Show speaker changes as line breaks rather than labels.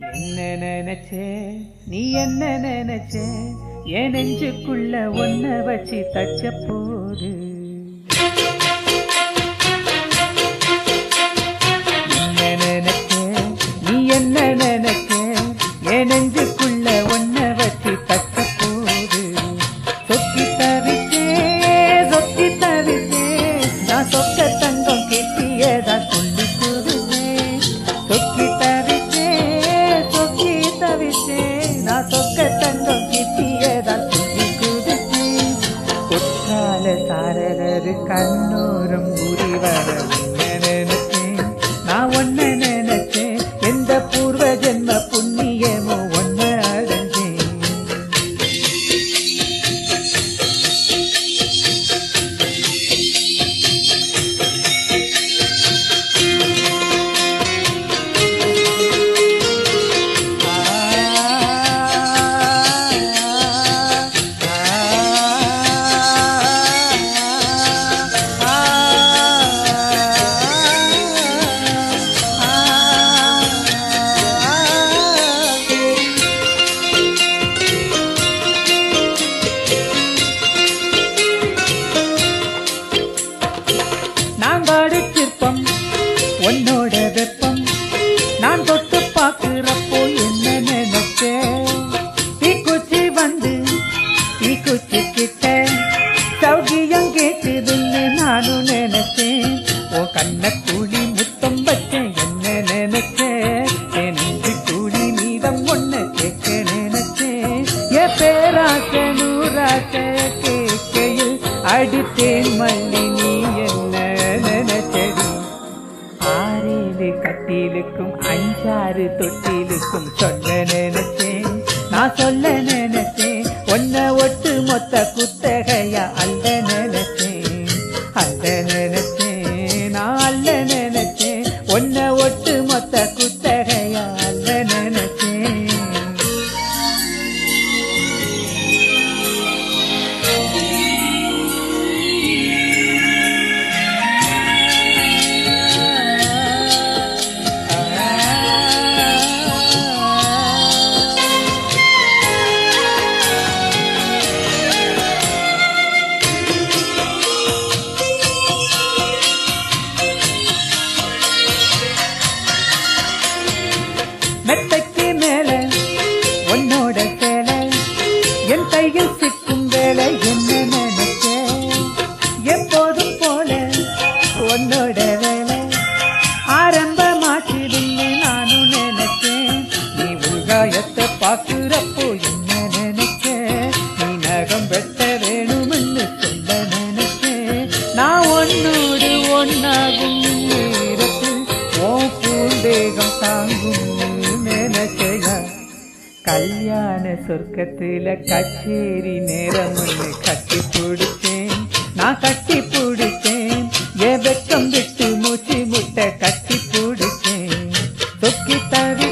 என்ன நினைச்சே? நீ என்ன நினைச்சே? என் நெஞ்சுக்குள்ள ஒன்ன வச்சு தச்சப்போ கண்ணோரம் உரி நான் வாடு சிற்பம் உன்னோட வெப்பம் நான் தொட்டு பார்க்கிறப்போ என்ன நினைச்சேன் தீக்குச்சி வந்து தீக்குச்சி கிட்ட சௌகியம் கேட்டதுன்னு நானும் நினைச்சேன். ஓ கண்ண கூலி முத்தம் வச்சேன் என்ன நினைச்ச? என் கூலி மீதம் ஒன்று கேட்க நினைச்சேன் என் பேராசை நூறாசை கேட்கையில் அடித்தேன் மல்லி தொட்டிலுக்கும் அஞ்சாறு தொட்டிலுக்கும் சொல்ல நினைச்சேன். நான் சொல்ல நினைச்சேன் ஒன்ன ஒட்டு மொத்த குத்தகையா அல்ல நினைச்சேன். அல்ல நினைச்சேன் என் கையில் சிக்கும் வேலை என்ன நினைக்க எப்போதும் போல உன்னோட வேலை ஆரம்பமாக்கிடுன்னு நானும் நினைச்சேன். நீ உள்காயத்தை பார்க்குற கல்யாண சொர்க்கத்தில் கச்சேரி நேரம் ஒண்ணு கட்டி பிடிச்சேன். நான் கட்டி பிடிச்சேன். என் வெக்கம் விட்டு மூச்சு முட்டை கட்டி பிடிச்சேன். தொக்கி தவி